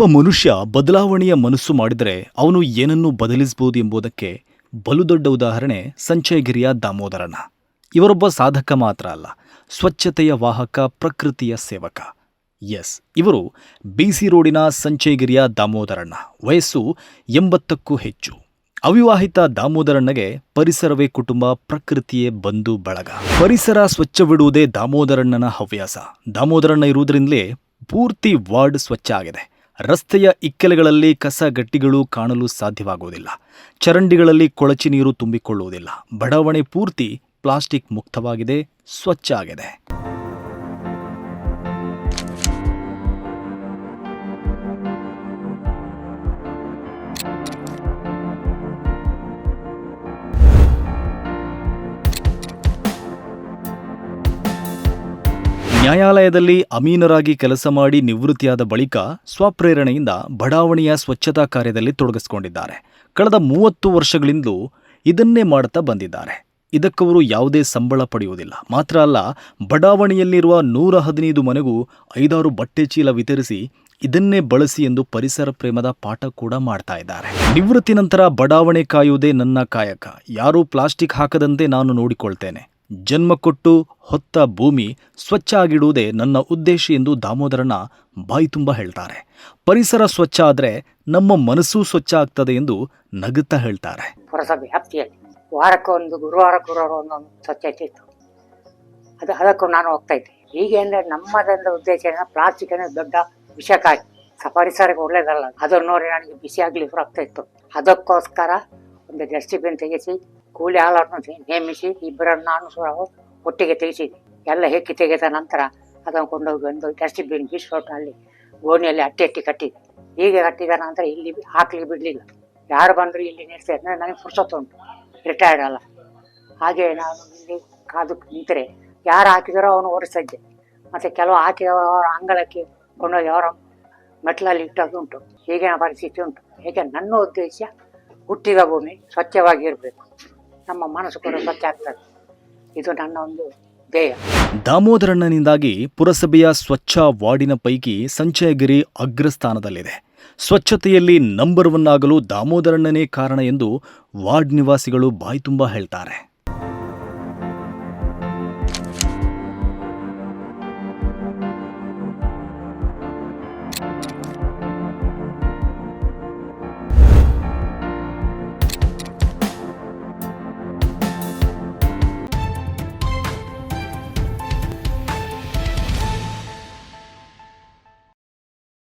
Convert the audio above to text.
ಒಬ್ಬ ಮನುಷ್ಯ ಬದಲಾವಣೆಯ ಮನಸ್ಸು ಮಾಡಿದರೆ ಅವನು ಏನನ್ನು ಬದಲಿಸಬಹುದು ಎಂಬುದಕ್ಕೆ ಬಲು ದೊಡ್ಡ ಉದಾಹರಣೆ ಸಂಚಯಗಿರಿಯ ದಾಮೋದರನ. ಇವರೊಬ್ಬ ಸಾಧಕ ಮಾತ್ರ ಅಲ್ಲ, ಸ್ವಚ್ಛತೆಯ ವಾಹಕ, ಪ್ರಕೃತಿಯ ಸೇವಕ. ಎಸ್, ಇವರು ಬಿಸಿ ರೋಡಿನ ಸಂಚಯಗಿರಿಯ ದಾಮೋದರಣ್ಣ ವಯಸ್ಸು ಎಂಬತ್ತಕ್ಕೂ ಹೆಚ್ಚು. ಅವಿವಾಹಿತ ದಾಮೋದರಣ್ಣಗೆ ಪರಿಸರವೇ ಕುಟುಂಬ, ಪ್ರಕೃತಿಯೇ ಬಂಧು, ಬಳಗ. ಪರಿಸರ ಸ್ವಚ್ಛವಿಡುವುದೇ ದಾಮೋದರಣ್ಣನ ಹವ್ಯಾಸ. ದಾಮೋದರಣ್ಣ ಇರುವುದರಿಂದಲೇ ಪೂರ್ತಿ ವಾರ್ಡ್ ಸ್ವಚ್ಛ ಆಗಿದೆ. ರಸ್ತೆಯ ಇಕ್ಕೆಲೆಗಳಲ್ಲಿ ಕಸ ಗಟ್ಟಿಗಳು ಕಾಣಲು ಸಾಧ್ಯವಾಗುವುದಿಲ್ಲ. ಚರಂಡಿಗಳಲ್ಲಿ ಕೊಳಚೆ ನೀರು ತುಂಬಿಕೊಳ್ಳುವುದಿಲ್ಲ. ಬಡಾವಣೆ ಪೂರ್ತಿ ಪ್ಲಾಸ್ಟಿಕ್ ಮುಕ್ತವಾಗಿದೆ, ಸ್ವಚ್ಛ ಆಗಿದೆ. ನ್ಯಾಯಾಲಯದಲ್ಲಿ ಅಮೀನರಾಗಿ ಕೆಲಸ ಮಾಡಿ ನಿವೃತ್ತಿಯಾದ ಬಳಿಕ ಸ್ವಪ್ರೇರಣೆಯಿಂದ ಬಡಾವಣೆಯ ಸ್ವಚ್ಛತಾ ಕಾರ್ಯದಲ್ಲಿ ತೊಡಗಿಸಿಕೊಂಡಿದ್ದಾರೆ. ಕಳೆದ ಮೂವತ್ತು ವರ್ಷಗಳಿಂದಲೂ ಇದನ್ನೇ ಮಾಡುತ್ತಾ ಬಂದಿದ್ದಾರೆ. ಇದಕ್ಕವರು ಯಾವುದೇ ಸಂಬಳ ಪಡೆಯುವುದಿಲ್ಲ. ಮಾತ್ರ ಅಲ್ಲ, ಬಡಾವಣೆಯಲ್ಲಿರುವ ನೂರ ಹದಿನೈದು ಮನೆಗೂ ಐದಾರು ಬಟ್ಟೆ ಚೀಲ ವಿತರಿಸಿ ಇದನ್ನೇ ಬಳಸಿ ಎಂದು ಪರಿಸರ ಪ್ರೇಮದ ಪಾಠ ಕೂಡ ಮಾಡ್ತಾ ಇದ್ದಾರೆ. ನಿವೃತ್ತಿ ನಂತರ ಬಡಾವಣೆ ಕಾಯುವುದೇ ನನ್ನ ಕಾಯಕ. ಯಾರೂ ಪ್ಲಾಸ್ಟಿಕ್ ಹಾಕದಂತೆ ನಾನು ನೋಡಿಕೊಳ್ತೇನೆ. ಜನ್ಮ ಕೊಟ್ಟು ಹೊತ್ತ ಭೂಮಿ ಸ್ವಚ್ಛ ಆಗಿಡುವುದೇ ನನ್ನ ಉದ್ದೇಶ ಎಂದು ದಾಮೋದರನ ಬಾಯಿ ತುಂಬ ಹೇಳ್ತಾರೆ. ಪರಿಸರ ಸ್ವಚ್ಛ ಆದರೆ ನಮ್ಮ ಮನಸ್ಸು ಸ್ವಚ್ಛ ಆಗ್ತದೆ ಎಂದು ನಗುತ್ತಾ ಹೇಳ್ತಾರೆ. ಪುರಸಭೆ ವ್ಯಾಪ್ತಿಯಲ್ಲಿ ವಾರಕ್ಕೊಂದು ಗುರುವಾರ ಗುರುವಾರ ಒಂದೊಂದು ಸ್ವಚ್ಛತೆ ಇತ್ತು. ಅದು ಅದಕ್ಕೂ ನಾನು ಹೋಗ್ತಾ ಇದ್ದೆ. ಹೀಗೆ ಅಂದರೆ ನಮ್ಮದೊಂದು ಉದ್ದೇಶ ಏನಂದ್ರೆ ಪ್ಲಾಸ್ಟಿಕ್ ಅಂದರೆ ದೊಡ್ಡ ವಿಷಕಾರಿ ಸ ಪರಿಸರಕ್ಕೆ ಒಳ್ಳೇದಲ್ಲ. ಅದನ್ನು ನೋಡಿ ನನಗೆ ಬಿಸಿ ಆಗ್ಲಿಕ್ಕೆ ಆಗ್ತಾ ಇತ್ತು. ಅದಕ್ಕೋಸ್ಕರ ಒಂದು ಡಸ್ಟ್ಬಿನ್ ತೆಗೆಸಿ ಕೂಲಿ ಆಳನ್ನು ನೇಮಿಸಿ ಇಬ್ಬರನ್ನು ನಾನು ಸಹ ಒಟ್ಟಿಗೆ ತೆಗೆಸಿದೆ ಎಲ್ಲ ಹೆಕ್ಕಿ ತೆಗೆದ ನಂತರ ಅದನ್ನು ಕೊಂಡೋಗಿ ಒಂದು ಡಸ್ಟ್ಬಿನ್ ಬಿಸ್ಕೊಟ್ಟು ಅಲ್ಲಿ ಗೋಣಿಯಲ್ಲಿ ಅಟ್ಟಿ ಅಟ್ಟಿ ಕಟ್ಟಿದೆ ಹೀಗೆ ಕಟ್ಟಿದ ನಂತರ ಇಲ್ಲಿ ಹಾಕ್ಲಿಕ್ಕೆ ಬಿಡಲಿಲ್ಲ. ಯಾರು ಬಂದರೂ ಇಲ್ಲಿ ನಿಲ್ತಾರೆ ನನಗೆ ಫುರ್ಸತ್ತು ಉಂಟು ರಿಟೈರ್ಡ್ ಅಲ್ಲ. ಹಾಗೆ ನಾನು ಇಲ್ಲಿ ಕಾದು ನಿಂತರೆ ಯಾರು ಹಾಕಿದಾರೋ ಅವನು ಓಡಿಸಿದ್ದೆ ಮತ್ತು ಕೆಲವು ಹಾಕಿದವರ ಅಂಗಳಕ್ಕೆ ಕೊಂಡೋಗಿ ಅವರ ಮೆಟ್ಲಲ್ಲಿ ಇಟ್ಟದುಂಟು ಹೀಗಿನ ಪರಿಸ್ಥಿತಿ ಉಂಟು. ಹೇಗೆ ನನ್ನ ಉದ್ದೇಶ ಹುಟ್ಟಿದ ಭೂಮಿ ಸ್ವಚ್ಛವಾಗಿರಬೇಕು. ನಮ್ಮ ಮನಸ್ಸು ಕೂಡ ಇದು ನನ್ನ ಒಂದು ಧ್ಯೇಯ. ದಾಮೋದರಣ್ಣನಿಂದಾಗಿ ಪುರಸಭೆಯ ಸ್ವಚ್ಛ ವಾರ್ಡಿನ ಪೈಕಿ ಸಂಚಯಗಿರಿ ಅಗ್ರಸ್ಥಾನದಲ್ಲಿದೆ. ಸ್ವಚ್ಛತೆಯಲ್ಲಿ ನಂಬರ್ ಒನ್ ಆಗಲು ದಾಮೋದರಣ್ಣನೇ ಕಾರಣ ಎಂದು ವಾರ್ಡ್ ನಿವಾಸಿಗಳು ಬಾಯ್ತುಂಬ ಹೇಳ್ತಾರೆ.